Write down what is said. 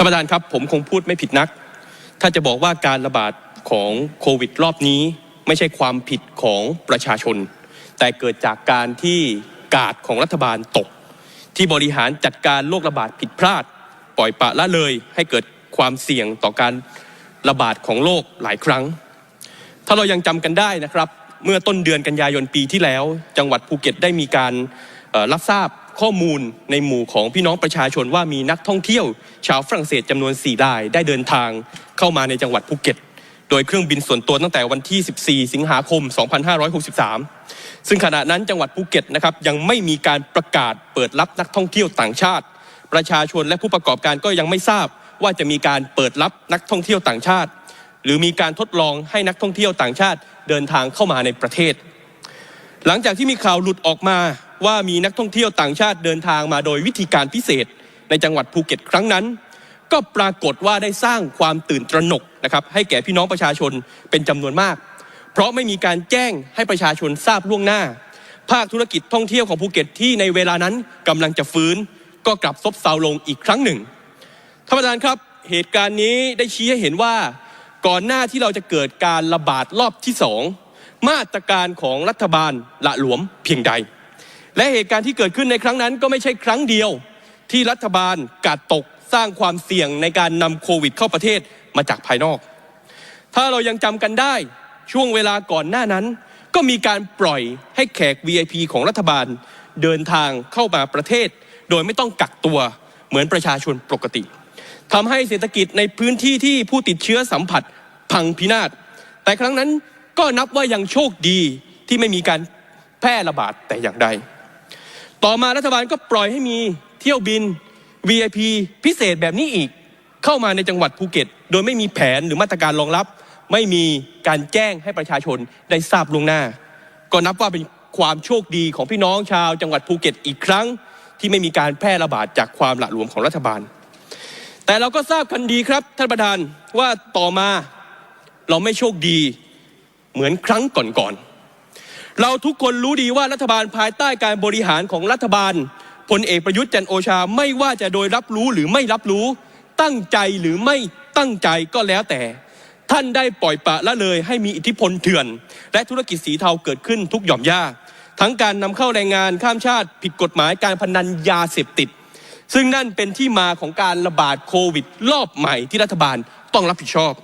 ท่านประธานครับผมคงพูดไม่ผิดนัก ถ้าจะบอกว่าการระบาดของโควิดรอบนี้ ไม่ใช่ความผิดของประชาชน แต่เกิดจากการที่กาดของรัฐบาลตก ที่บริหารจัดการโรคระบาดผิดพลาด ปล่อยปละละเลยให้เกิดความเสี่ยงต่อการระบาดของโรคหลายครั้ง ถ้าเรายังจำกันได้นะครับ เมื่อต้นเดือนกันยายนปีที่แล้ว จังหวัดภูเก็ตได้มีการรับทราบ ข้อมูลในหมู่ของพี่น้องประชาชนว่ามีนักท่องเที่ยว ชาวฝรั่งเศสจำนวน4รายได้เดินทางเข้ามาในจังหวัดภูเก็ต โดยเครื่องบินส่วนตัวตั้งแต่วันที่ 14 สิงหาคม 2563 ซึ่งขณะนั้นจังหวัดภูเก็ตนะครับยังไม่มีการประกาศเปิดรับนักท่องเที่ยวต่างชาติ ประชาชนและผู้ประกอบการก็ยังไม่ทราบว่าจะมีการเปิดรับนักท่องเที่ยวต่างชาติ หรือมีการทดลองให้นักท่องเที่ยวต่างชาติเดินทางเข้ามาในประเทศ หลังจากที่มีข่าวหลุดออกมา ว่ามีนักท่องเที่ยวต่างชาติเดินทางมาโดยวิธีการพิเศษในจังหวัดภูเก็ตครั้งนั้น ก็ปรากฏว่าได้สร้างความตื่นตระหนกนะครับให้แก่พี่น้องประชาชนเป็นจำนวนมาก เพราะไม่มีการแจ้งให้ประชาชนทราบล่วงหน้า ภาคธุรกิจท่องเที่ยวของภูเก็ตที่ในเวลานั้นกำลังจะฟื้น ก็กลับซบเซาลงอีกครั้งหนึ่งท่านประธานครับเหตุการณ์นี้ได้ชี้ให้เห็นว่าก่อนหน้าที่เราจะเกิดการระบาดรอบที่สองมาตรการของรัฐบาลละหลวมเพียงใด และเหตุการณ์ที่เกิดขึ้นในครั้งนั้นก็ไม่ใช่ครั้งเดียวที่รัฐบาลกาดตกสร้างความเสี่ยงในการนำโควิดเข้าประเทศมาจากภายนอก ถ้าเรายังจำกันได้ช่วงเวลาก่อนหน้านั้น ก็มีการปล่อยให้แขก VIP ของรัฐบาลเดินทางเข้ามาประเทศ โดยไม่ต้องกักตัวเหมือนประชาชนปกติทำให้เศรษฐกิจในพื้นที่ที่ผู้ติดเชื้อสัมผัสพังพินาศ แต่ครั้งนั้นก็นับว่ายังโชคดีที่ไม่มีการแพร่ระบาดแต่อย่างใด ต่อมารัฐบาลก็ปล่อยให้มีเที่ยวบิน VIP พิเศษแบบนี้อีก เข้ามาในจังหวัดภูเก็ต โดยไม่มีแผนหรือมาตรการรองรับ ไม่มีการแจ้งให้ประชาชนได้ทราบล่วงหน้า ก็นับว่าเป็นความโชคดีของพี่น้องชาว จังหวัดภูเก็ตอีกครั้ง ที่ไม่มีการแพร่ระบาดจากความหละหลวมของรัฐบาล แต่เราก็ทราบกันดีครับท่านประธานว่าต่อมาเราไม่โชคดีเหมือนครั้งก่อนๆ เราทุกคนรู้ดีว่ารัฐบาลภายใต้การบริหารของรัฐบาลพลเอกประยุทธ์จันโอชาไม่ว่าจะโดยรับรู้หรือไม่รับรู้ ตั้งใจหรือไม่ตั้งใจก็แล้วแต่ ท่านได้ปล่อยปะละเลยให้มีอิทธิพลเถื่อน และธุรกิจสีเทาเกิดขึ้นทุกหย่อมย่าทั้งการนำเข้าแรงงานข้ามชาติผิดกฎหมายการพนันยาเสพติด ซึ่งนั่นเป็นที่มาของการระบาดโควิดรอบใหม่ที่รัฐบาลต้องรับผิดชอบ